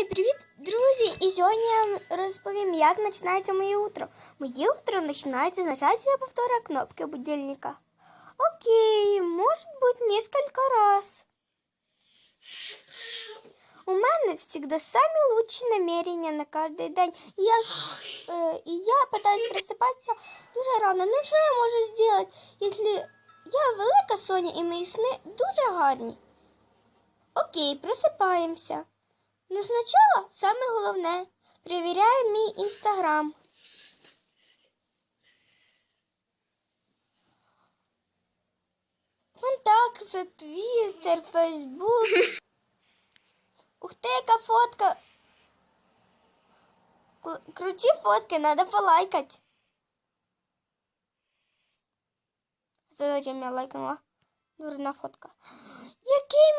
Ей, привіт, друзі! І сьогодні я розповім, як починається моє утро. Моє утро починається з нажатия повтора кнопки будильника. Окей, может быть, несколько раз. У мене завжди самі лучші намерения на кожен день. Я, ж, е, і я пытаюсь просипатися дуже рано. Ну що я можу зробити, якщо я велика Соня і мої сни дуже гарні? Окей, просипаємося. Ну, спочатку саме головне. Перевіряємо мій інстаграм. Контакти, Твіттер, Фейсбук. Ух ти, яка фотка. Круті фотки, надо полайкать. Це зачем я лайкнула? Дурна фотка. Який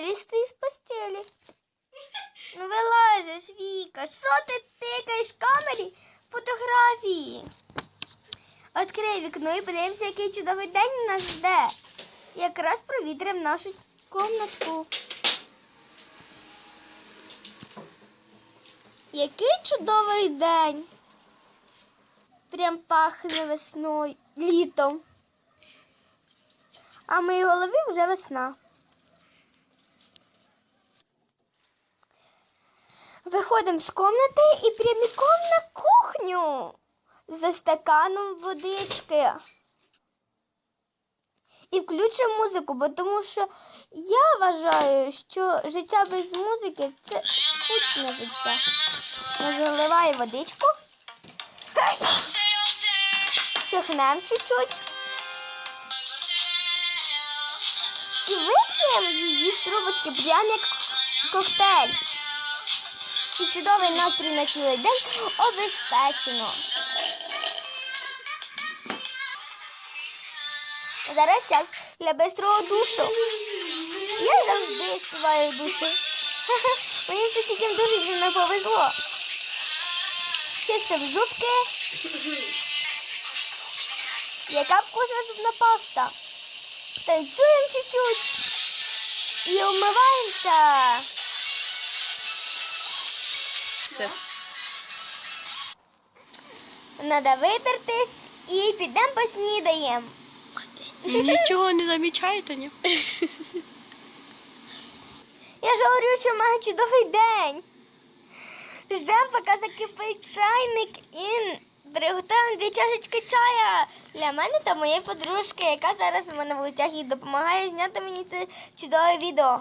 вилізти із постелі. Ну вилазиш, Віка, що ти тикаєш камері фотографії? Відкрий вікно і подивимося, який чудовий день нас жде. Якраз провітримо нашу комнатку. Який чудовий день. Прям пахне весною, літом. А в моїй голові вже весна. Виходимо з комнати і прямиком на кухню за стаканом водички. І включимо музику, бо тому що я вважаю, що життя без музики це скучне життя. Заливай водичку. Чихнем чуть-чуть. І вип'ємо її з трубочки прямо як коктейль. І чудовий настрій на цілий день обезпечено. Зараз час для бистрого душу. Я завжди співаю. Ха-ха, Мені з сусідям дуже сильно повезло. Чистим зубки. Яка вкусна зубна паста. Танцюємо чуть-чуть. І умиваємося. Все. Надо витертись і підемо поснідаємо. Нічого не замічаєте, ні? Я ж говорю, що маю чудовий день. Ждемо, поки закипить чайник і приготуємо дві чашечки чая для мене та моєї подружки, яка зараз у мене в лицях і допомагає зняти мені це чудове відео.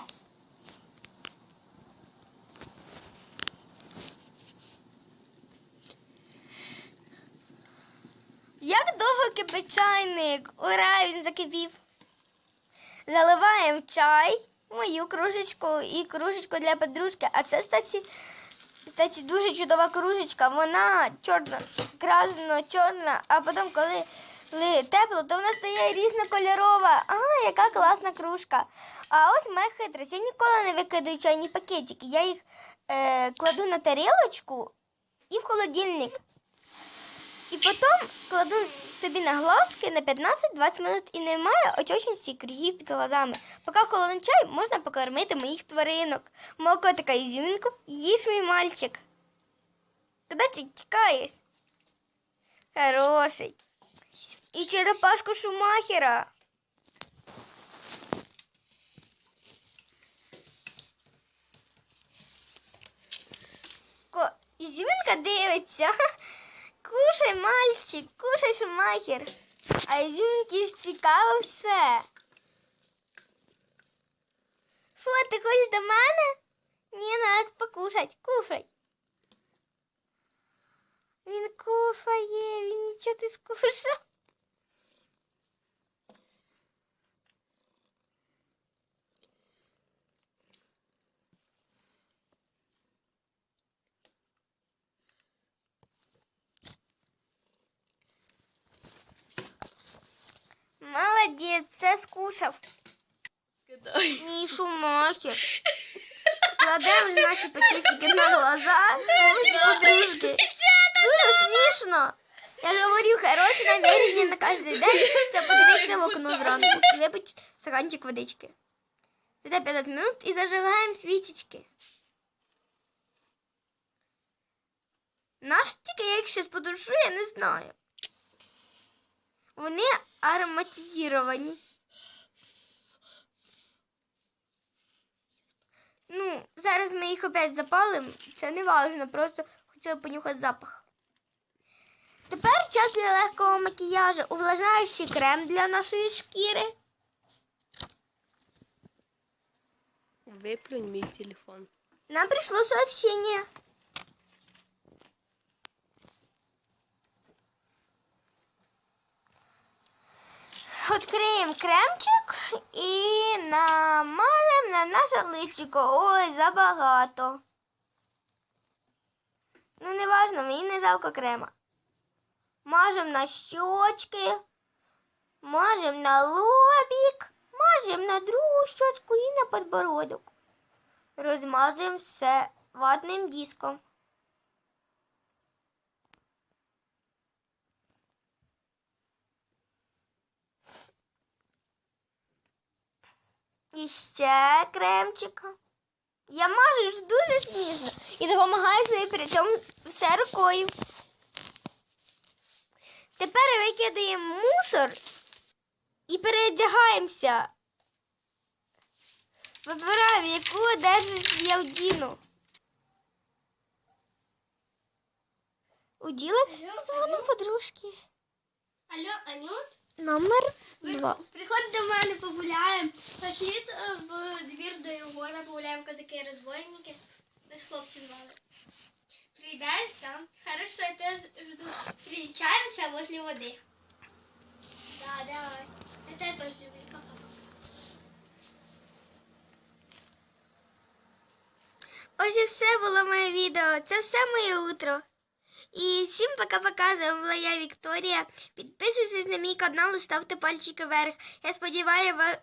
Як довго кипить чайник? Ура, він закипів. Заливаємо чай, мою кружечку і кружечку для подружки. А це, кстати, кстати, дуже чудова кружечка. Вона чорна, красно-чорна, а потім, коли тепло, то вона стає різнокольорова. А, яка класна кружка. А ось моя хитрість. Я ніколи не викидаю чайні пакетики. Я їх е, кладу на тарілочку і в холодильник. І потім кладу собі на глазки на 15-20 минут і немає отечності кригів під глазами. Поки холодний чай можна покормити моїх тваринок. Мого котика ізюмінку, їж мій мальчик. Куди ти тікаєш? Хороший. І черепашку Шумахера. Ізюмінка дивиться. Мальчик, кушай, шумахер. А Ізюмінки ж цікаво все. Фу, ти хочеш до мене? Ні, надо покушать, кушай. Він кушає, він нічого ти скушав. покушав. Кидай. Мій шумахер. Кладемо ж наші пакетики на глаза наші подружки. Дуже смішно. Я ж говорю, хороше намірення на кожен день. Це подивитися в окно зранку. і Випити стаканчик водички. Піде 15 минут і зажигаємо свічечки. Наш тільки я їх ще подушу, я не знаю. Вони ароматизовані. Ну, зараз ми їх опять запалимо. Це не важно, просто хотіла понюхати запах. Тепер час для легкого макіяжу. Увлажаючий крем для нашої шкіри. Виплюнь мій телефон. Нам пришло сообщение. Откриємо кремчик і намалимо на наше личико. Ой, забагато. Ну, не важно, мені не жалко крема. Мажемо на щочки, мажемо на лобік, мажемо на другу щочку і на подбородок. Розмазуємо все ватним диском. І ще кремчика. Я мажу дуже смішно і допомагаю собі при цьому все рукою. Тепер викидаємо мусор і переодягаємося. Вибираю, яку одежу я вдіну. Уділа звоном подружки. Алло, Анют, Номер два. приходь до мене погуляємо. Пошліть е, в двір до Єгора, погуляємо, коли такі розбойники. Десь хлопці звали. Прийдеш там. Хорошо, я тебе жду. Встречаемся возле води. Да, давай. Я тебе теж люблю. Ось і все було моє відео. Це все моє утро. І всім пока-пока. З вами була я Вікторія. Підписуйтесь на мій канал і ставте пальчики вверх. Я сподіваюся,